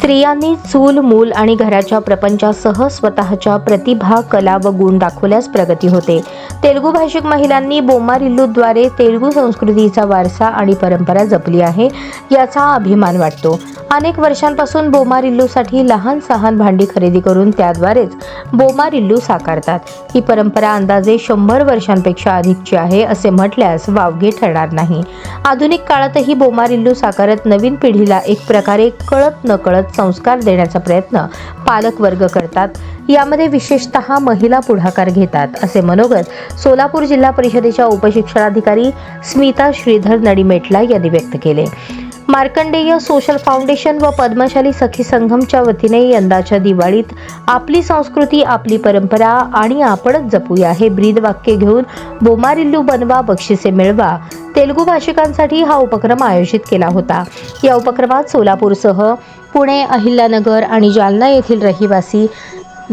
स्त्रियांनी चूल मूल आणि घराच्या प्रपंचासह स्वतःच्या प्रतिभा कला व गुण दाखवल्यास प्रगती होते. तेलुगू भाषिक महिलांनी बोमारिल्लूद्वारे तेलुगू संस्कृतीचा वारसा आणि परंपरा जपली आहे याचा अभिमान वाटतो. अनेक वर्षांपासून बोमारिल्लूसाठी लहान सहान भांडी खरेदी करून त्याद्वारेच बोमारिल्लू साकारतात. ही परंपरा अंदाजे शंभर वर्षांपेक्षा अधिकची आहे असे म्हटल्यास वावगे ठरणार नाही. आधुनिक काळातही बोमारिल्लू साकारत नवीन पिढीला एक प्रकारे कळत नकळत संस्कार देण्याचा प्रयत्न पालक वर्ग करतात. यामध्ये विशेषतः महिला पुढाकार घेतात असे मनोगत सोलापूर जिल्हा परिषदेच्या उपशिक्षणाधिकारी स्मिता श्रीधर नडीमेटला यांनी व्यक्त केले. मार्कंडेय सोशल फाउंडेशन व पद्मशाली सखी संघमच्या वतीने यंदाच्या दिवाळीत आपली संस्कृती आपली परंपरा आणि आपणच जपूया हे ब्रीद वाक्य घेऊन बोमारिल्लू बनवा बक्षिसे मिळवा तेलुगू भाषिकांसाठी हा उपक्रम आयोजित केला होता. या उपक्रमात सोलापूरसह पुणे अहिल्यानगर आणि जालना येथील रहिवासी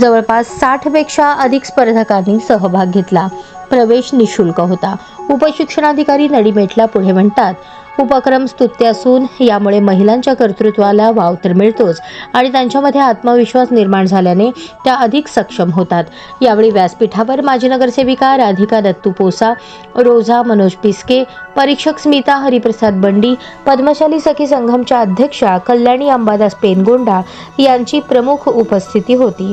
जवळपास साठपेक्षा अधिक स्पर्धकांनी सहभाग घेतला. प्रवेश निशुल्क होता. उपशिक्षणाधिकारी नडीमेटला पुढे म्हणतात उपक्रम स्तुत्य असून यामुळे महिलांच्या कर्तृत्वाला वाव तर मिळतोच आणि त्यांच्यामध्ये आत्मविश्वास निर्माण झाल्याने त्या अधिक सक्षम होतात. यावेळी व्यासपीठावर माजी नगरसेविका राधिका दत्तू पोसा रोझा मनोज पिस्के परीक्षक स्मिता हरिप्रसाद बंडी पद्मशाली सखी संघमच्या अध्यक्षा कल्याणी अंबादास पेनगोंडा यांची प्रमुख उपस्थिती होती.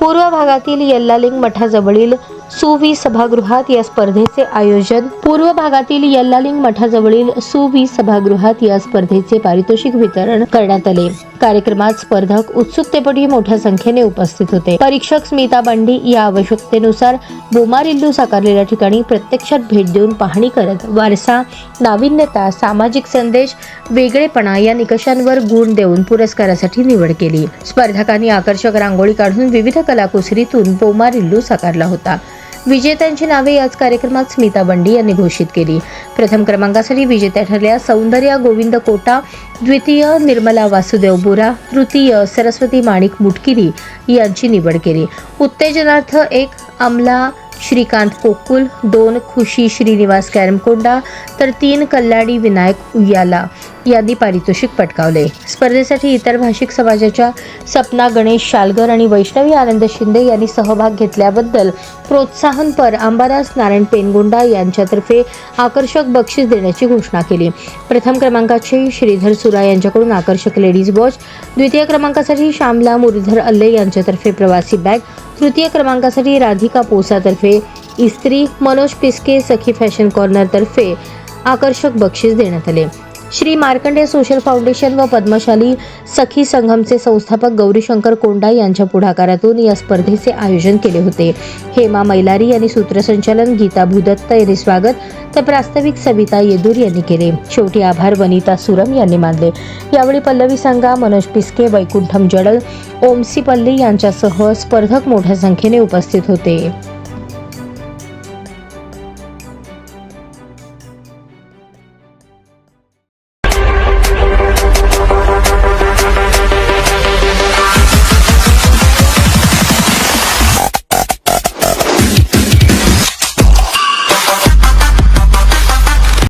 पूर्व भागातील यल्लालिंग मठाजवळील सुवी सभागृहात या स्पर्धेचे आयोजन पूर्व भागातील यल्लालिंग मठाजवळील सुवी सभागृहात या स्पर्धेचे पारितोषिक वितरण करण्यात आले. कार्यक्रमात स्पर्धक उत्सुकतेपटी मोठ्या संख्येने उपस्थित होते. परीक्षक स्मिता बंडी या आवश्यकतेनुसार बोमारिल्लू साकारलेल्या ठिकाणी प्रत्यक्षात भेट देऊन पाहणी करत वारसा नाविन्यता सामाजिक संदेश वेगळेपणा या निकषांवर गुण देऊन पुरस्कारासाठी निवड केली. स्पर्धकांनी आकर्षक रांगोळी काढून विविध कलाकुसरीतून बोमारिल्लू साकारला होता. विजेत्यांची नावे याच कार्यक्रमात स्मिता बंडी यांनी घोषित केली. प्रथम क्रमांकासाठी विजेत्या ठरल्या सौंदर्या गोविंद कोटा द्वितीय निर्मला वासुदेव बोरा तृतीय सरस्वती माणिक मुटकिरी यांची निवड केली. उत्तेजनार्थ एक अमला श्रीकांत कोकुल दोन खुशी श्रीनिवास कॅरमकोंडा तर तीन कल्याणी विनायक उयाला यांनी पारितोषिक पटकावले. स्पर्धेसाठी इतर भाषिक समाजाच्या सपना गणेश शालगर आणि वैष्णवी आनंद शिंदे यांनी सहभाग घेतल्याबद्दल प्रोत्साहनपर अंबादास नारायण पेनगोंडा यांच्यातर्फे आकर्षक बक्षीस देण्याची घोषणा केली. प्रथम क्रमांकाचे श्रीधर सुरा यांच्याकडून आकर्षक लेडीज वॉच द्वितीय क्रमांकासाठी श्यामला मुरीधर अल्ले यांच्यातर्फे प्रवासी बॅग तृतीय क्रमांकासाठी राधिका पोसातर्फे इस्त्री मनोज पिस्के सखी फॅशन कॉर्नरतर्फे आकर्षक बक्षीस देण्यात आले. श्री मार्कंडे सोशल फाउंडेशन व पद्मशाली सखी संघमचे संस्थापक गौरीशंकर कोंडा यांच्या पुढाकारातून या स्पर्धेचे आयोजन केले होते. हेमा मैलारी यांनी सूत्रसंचालन गीता भूदत्त यांनी स्वागत तर प्रास्ताविक सविता येदूर यांनी केले. शेवटी आभार वनिता सुरम यांनी मानले. यावेळी पल्लवी संघा मनोज पिस्के वैकुंठम जडल ओमसी पल्ली यांच्यासह स्पर्धक मोठ्या संख्येने उपस्थित होते.